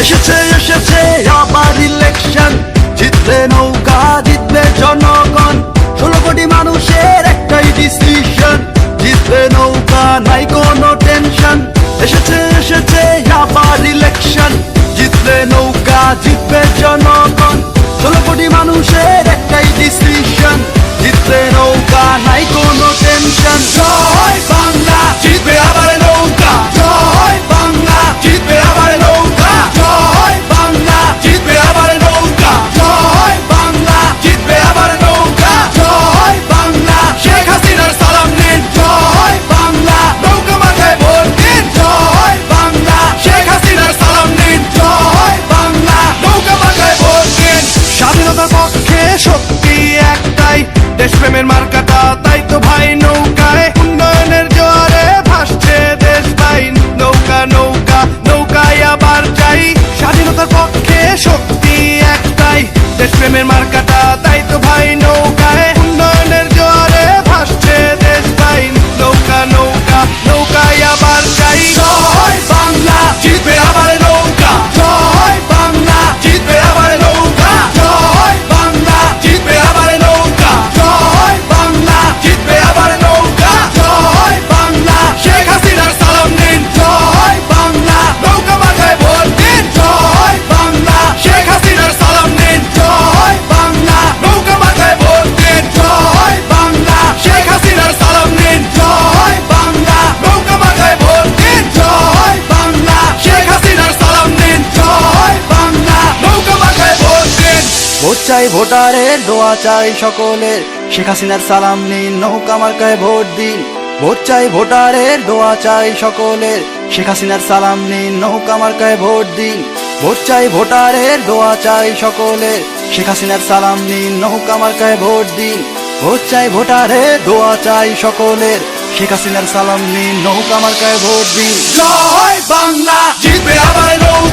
এসেছে এসেছে আবার ইলেকশন জিতবে নৌকা জিতবে জনগণ। শক্তি একটাই দেশপ্রেমের মার্কা চাই ভোটারের, দোয়া চাই সকলের। শেখ হাসিনার সালাম নিন, নৌকা মার্কায় ভোট দিন। ভোট চাই ভোটারের, দোয়া চাই সকলের। শেখ হাসিনার সালাম নিন, নৌকা মার্কায় ভোট দিন। ভোট চাই ভোটারের, দোয়া চাই সকলের। শেখ হাসিনার সালাম নিন, নৌকা মার্কায় ভোট দিন। ভোট চাই ভোটারের, দোয়া চাই সকলের। শেখ হাসিনার সালাম নিন, নৌকা মার্কায় ভোট দিন। জয় বাংলা, জিতবে আবার নৌকা